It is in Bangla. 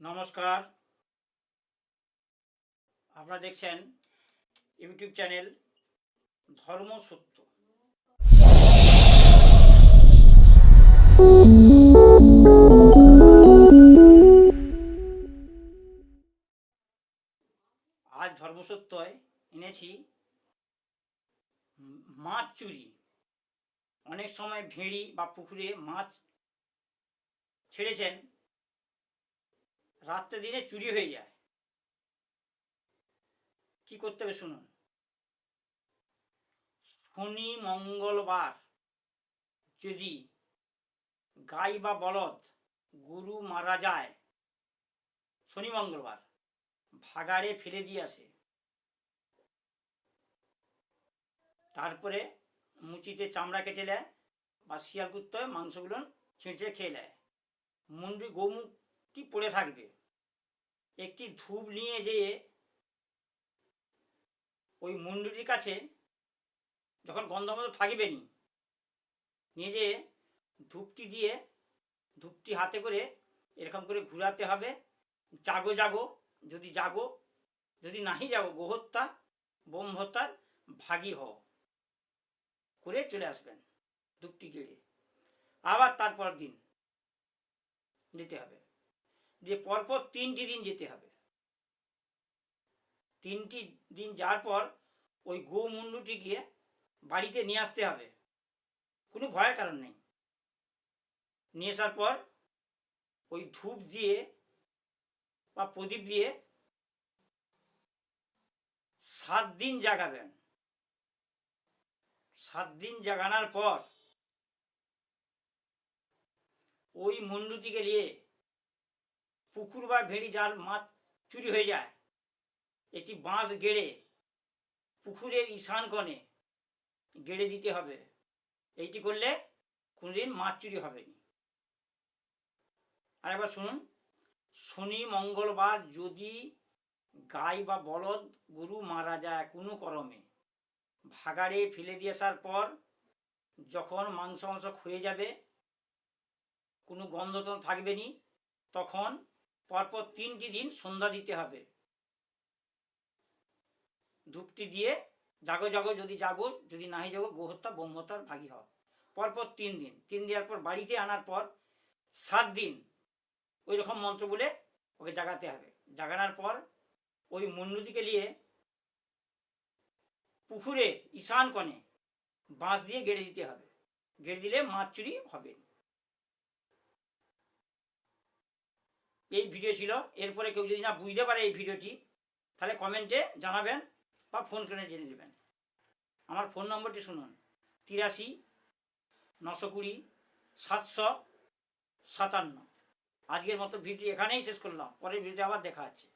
নমস্কার। আপনারা দেখছেন ইউটিউব চ্যানেল ধর্ম সত্য। আজ ধর্মসত্যয় এনেছি মাছ চুরি। অনেক সময় ভেড়ি বা পুকুরে মাছ ছেড়েছেন। রাত্রে দিনে চুরি হয়ে যায়। কি করতে হবে শুনুন। শনি, মঙ্গলবার যদি গাই বা বলদ, গরু মারা যায়, শনি মঙ্গলবার ভাগাড়ে ফেলে দিয়ে আসে। তারপরে মুচিতে চামড়া কেটে নেয় বা শিয়াল কুত্তয় মাংসগুলো ছিঁড়ে খেয়ে নেয়। মুন্ডি গৌমুখটি পড়ে থাকবে। একটি ধূপ নিয়ে যেয়ে ওই মুন্ডুটির কাছে যখন গন্ধমতো থাকবেনি, নিয়ে যেয়ে ধূপটি দিয়ে, ধূপটি হাতে করে এরকম করে ঘুরাতে হবে। জাগো জাগো, যদি জাগো, যদি নাহি যাব গোহত্যা, বোম হত্যার ভাগী হও। করে চলে আসবেন ধূপটি গেড়ে। আবার তারপর দিন যেতে হবে। দিয়ে পরপর তিনটি দিন যেতে হবে। তিনটি দিন যাওয়ার পর ওই গোমুণ্ডটি গিয়ে বাড়িতে নিয়ে আসতে হবে। কোনো ভয়ের কারণ নেই। নিয়ে আসার পর ওই ধূপ দিয়ে বা প্রদীপ দিয়ে সাত দিন জাগাবেন। সাত দিন জাগানোর পর ওই মুন্ডুটিকে নিয়ে পুকুর বা ভেড়ি যার মাছ চুরি হয়ে যায়, এটি বাঁশ গেড়ে পুকুরের ঈশান কোণে গেড়ে দিতে হবে। এইটি করলে কোনোদিন মাছ চুরি হবে আর একবার শুনুন, শনি, মঙ্গলবার যদি গাই বা বলদ গরু মারা যায় কোনো করমে, ভাগাড়ে ফেলে দিয়ে আসার পর যখন মাংস মাংস ক্ষয়ে যাবে, কোনো গন্ধ তো থাকবে নি, তখন পরপর তিনটি দিন সন্ধ্যা দিতে হবে। ধূপটি দিয়ে জাগো জাগো, যদি জাগো, যদি নাহি জাগো, গোহত্যা ব্রহ্মতার ভাগী হও। পরপর তিন দিন। তিন দেওয়ার পর বাড়িতে আনার পর সাত দিন ওই রকম মন্ত্র বলে ওকে জাগাতে হবে। জাগানোর পর ওই মুন্ডুদিকে নিয়ে পুকুরের ঈশান কোণে বাঁশ দিয়ে গেড়ে দিতে হবে। গেড়ে দিলে মাছ চুরি হবে। এই ভিডিও ছিল। এরপরে কেউ যদি না বুঝতে পারে এই ভিডিওটি তাহলে কমেন্টে জানাবেন বা ফোন করে জেনে নেবেন। আমার ফোন নম্বরটি শুনুন। তিরাশি, নশো কুড়ি, সাতশো সাতান্ন। আজকের মতো ভিডিও এখানেই শেষ করলাম। পরের ভিডিও আবার দেখা হচ্ছে।